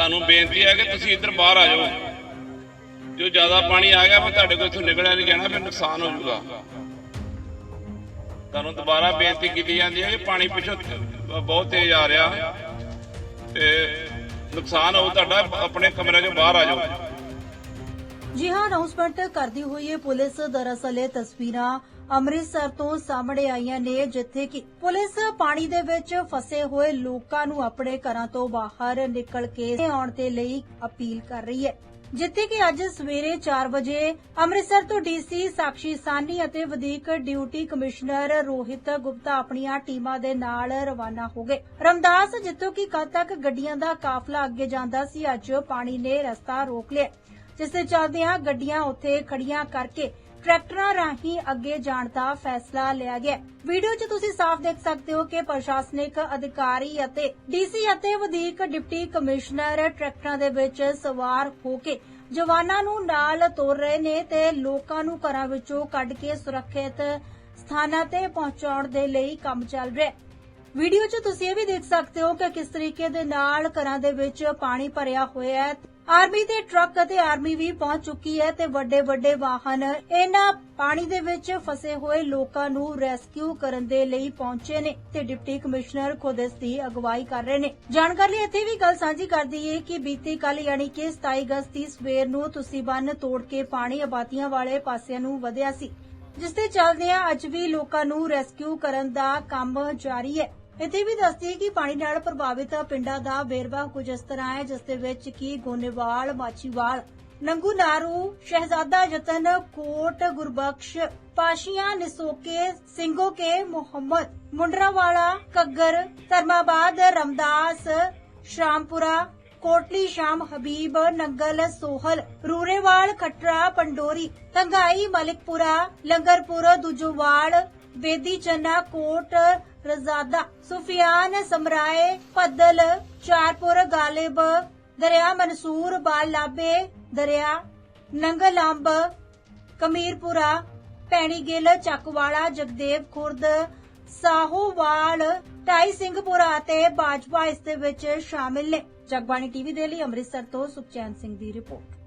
ਤੁਹਾਨੂੰ ਬੇਨਤੀ ਹੈ ਕਿ ਤੁਸੀਂ ਇੱਧਰ ਬਾਹਰ ਆ ਜਾਓ। ਜੋ ਜ਼ਿਆਦਾ ਪਾਣੀ ਆ ਗਿਆ, ਫਿਰ ਤੁਹਾਡੇ ਕੋਲ ਇੱਥੋਂ ਨਿਕਲਿਆ ਨਹੀਂ ਜਾਣਾ, ਫਿਰ ਨੁਕਸਾਨ ਹੋ ਜਾਊਗਾ। ਤੁਹਾਨੂੰ ਦੁਬਾਰਾ ਬੇਨਤੀ ਕੀਤੀ ਜਾਂਦੀ ਹੈ ਕਿ ਪਾਣੀ ਪਿੱਛੋਂ ਬਹੁਤ ਤੇਜ਼ ਆ ਰਿਹਾ ਤੇ ਨੁਕਸਾਨ ਹੋਊ, ਤੁਹਾਡਾ ਆਪਣੇ ਕਮਰੇ ਚੋਂ ਬਾਹਰ ਆ ਜਾਓ। ਜੀ ਹਾਂ, ਅਨਾਉਂਸਮੈਂਟ ਕਰਦੀ ਹੋਈ ਇਹ ਪੁਲਿਸ ਦਰਅਸਲ ਇਹ ਤਸਵੀਰਾਂ ਅੰਮ੍ਰਿਤਸਰ ਤੋਂ ਸਾਹਮਣੇ ਆਈਆਂ ਨੇ, ਜਿੱਥੇ ਕਿ ਪੁਲਿਸ ਪਾਣੀ ਦੇ ਵਿੱਚ ਫਸੇ ਹੋਏ ਲੋਕਾਂ ਨੂੰ ਆਪਣੇ ਘਰਾਂ ਤੋਂ ਬਾਹਰ ਨਿਕਲ ਕੇ ਆਉਣ ਦੇ ਲਈ ਅਪੀਲ ਕਰ ਰਹੀ ਹੈ। ਜਿੱਥੇ ਕਿ ਅੱਜ ਸਵੇਰੇ 4 ਵਜੇ ਅੰਮ੍ਰਿਤਸਰ ਤੋਂ ਡੀਸੀ ਸਾਕਸ਼ੀ ਸਾਨੀ ਅਤੇ ਵਧੀਕ ਡਿਊਟੀ ਕਮਿਸ਼ਨਰ ਰੋਹਿਤ ਗੁਪਤਾ ਆਪਣੀਆਂ ਟੀਮਾਂ ਦੇ ਨਾਲ ਰਵਾਨਾ ਹੋ ਗਏ। ਰਮਦਾਸ, ਜਿੱਥੋਂ ਕਿ ਕੱਲ ਤੱਕ ਗੱਡੀਆਂ ਦਾ ਕਾਫਲਾ ਅੱਗੇ ਜਾਂਦਾ ਸੀ, ਅੱਜ ਪਾਣੀ ਨੇ ਰਸਤਾ ਰੋਕ ਲਿਆ। ਜਿਸ ਦੇ ਚੱਲਦਿਆਂ ਗੱਡੀਆਂ ਉੱਥੇ ਖੜੀਆਂ ਕਰਕੇ ਟਰੈਕਟਰਾਂ ਰਾਹੀਂ ਅੱਗੇ ਜਾਣ ਦਾ ਫੈਸਲਾ ਲਿਆ ਗਿਆ। ਵੀਡੀਓ 'ਚ ਤੁਸੀਂ ਸਾਫ਼ ਦੇਖ ਸਕਦੇ ਹੋ ਕਿ ਪ੍ਰਸ਼ਾਸਨਿਕ ਅਧਿਕਾਰੀ ਅਤੇ ਡੀਸੀ ਅਤੇ ਵਧੀਕ ਡਿਪਟੀ ਕਮਿਸ਼ਨਰ ਟਰੈਕਟਰਾਂ ਦੇ ਵਿੱਚ ਸਵਾਰ ਹੋ ਕੇ ਜਵਾਨਾਂ ਨੂੰ ਨਾਲ ਤੋਰ ਰਹੇ ਨੇ ਤੇ ਲੋਕਾਂ ਨੂੰ ਘਰਾਂ ਵਿੱਚੋਂ ਕੱਢ ਕੇ ਸੁਰੱਖਿਅਤ ਸਥਾਨਾਂ ਤੇ ਪਹੁੰਚਾਉਣ ਦੇ ਲਈ ਕੰਮ ਚੱਲ ਰਿਹਾ ਹੈ। ਵੀਡੀਓ 'ਚ ਤੁਸੀਂ ਇਹ ਵੀ ਦੇਖ ਸਕਦੇ ਹੋ ਕਿ ਕਿਸ ਤਰੀਕੇ ਦੇ ਨਾਲ ਘਰਾਂ ਦੇ ਵਿੱਚ ਪਾਣੀ ਭਰਿਆ ਹੋਇਆ ਹੈ। ਆਰਮੀ ਦੇ ਟਰੱਕ ਅਤੇ ਆਰਮੀ ਵੀ ਪਹੁੰਚ ਚੁੱਕੀ ਹੈ ਤੇ ਵੱਡੇ ਵੱਡੇ ਵਾਹਨ ਇਹਨਾਂ ਪਾਣੀ ਦੇ ਵਿੱਚ ਫਸੇ ਹੋਏ ਲੋਕਾਂ ਨੂੰ ਰੈਸਕਿਊ ਕਰਨ ਦੇ ਲਈ ਪਹੁੰਚੇ ਨੇ ਤੇ ਡਿਪਟੀ ਕਮਿਸ਼ਨਰ ਖੁਦ ਇਸ ਦੀ ਅਗਵਾਈ ਕਰ ਰਹੇ ਨੇ। ਜਾਣਕਾਰੀ ਲਈ ਇੱਥੇ ਵੀ ਗੱਲ ਸਾਂਝੀ ਕਰ ਦਈਏ ਕਿ ਬੀਤੀ ਕੱਲ ਯਾਨੀ ਕਿ 27 ਅਗਸਤ ਦੀ ਸਵੇਰ ਨੂੰ ਤੁਸੀਂ ਬੰਨ ਤੋੜ ਕੇ ਪਾਣੀ ਆਬਾਦੀਆਂ ਵਾਲੇ ਪਾਸਿਆਂ ਨੂੰ ਵਧਿਆ ਸੀ, ਜਿਸ ਦੇ ਚੱਲਦਿਆਂ ਅੱਜ ਵੀ ਲੋਕਾਂ ਨੂੰ ਰੈਸਕਿਊ ਕਰਨ ਦਾ ਕੰਮ ਜਾਰੀ ਹੈ। ਇੱਥੇ ਵੀ ਦੱਸਦੀ ਹੈ ਕਿ ਪਾਣੀ ਨਾਲ ਪ੍ਰਭਾਵਿਤ ਪਿੰਡਾਂ ਦਾ ਵੇਰਵਾ ਕੁਝ ਇਸ ਤਰ੍ਹਾਂ ਹੈ, ਜਿਸ ਦੇ ਵਿੱਚ ਕਿ ਗੋਨੇਵਾਲ ਮਾਚੀਵਾਲ ਨੰਗੂ ਨਾਰੂ ਸ਼ਹਿਜ਼ਾਦਾ ਜਤਨ ਕੋਟ, ਗੁਰਬਖਸ਼, ਪਾਸ਼ੀਆਂ, ਨਿਸੋਕੇ, ਸਿੰਘੋਕੇ, ਮੁਹੰਮਦ, ਮੁੰਡਰਾਵਾਲਾ ਕੱਗਰ ਧਰਮਾਬਾਦ, ਰਮਦਾਸ, ਸ਼ਾਮਪੁਰਾ, ਕੋਟਲੀ, ਸ਼ਾਮ, ਹਬੀਬ, ਨੰਗਲ, ਸੋਹਲ, ਰੂਰੇਵਾਲ, ਖਟਰਾ, ਪੰਡੋਰੀ, ਤੰਗਾਈ, ਮਲਿਕਪੁਰਾ, ਲੰਗਰਪੁਰ, ਦੁਜੋਵਾਲ ਬੇਦੀ ਚੰਨਾ ਕੋਟ ਰਜ਼ਾਦਾ ਸੁਫਿਆਨ ਸਮਰਾਏ ਪੱਦਲ ਚਾਰਪੁਰ ਗਾਲਿਬ ਦਰਿਆ ਮਨਸੂਰ ਬਾਲਾਬੇ ਦਰਿਆ ਨੰਗਲੰਬ ਕਮੀਰਪੁਰਾ ਪੈਣੀ ਗਿੱਲ ਚੱਕਵਾਲਾ ਜਗਦੇਵ ਖੁਰਦ ਸਾਹੋਵਾਲ ਢਾਈ ਸਿੰਘਪੁਰਾ ਅਤੇ ਬਾਜਵਾ ਇਸ ਦੇ ਵਿੱਚ ਸ਼ਾਮਿਲ ਨੇ ਜਗਬਾਣੀ ਟੀਵੀ ਦੇ ਲਈ ਅੰਮ੍ਰਿਤਸਰ ਤੋਂ ਸੁਖਚੈਨ ਸਿੰਘ ਦੀ ਰਿਪੋਰਟ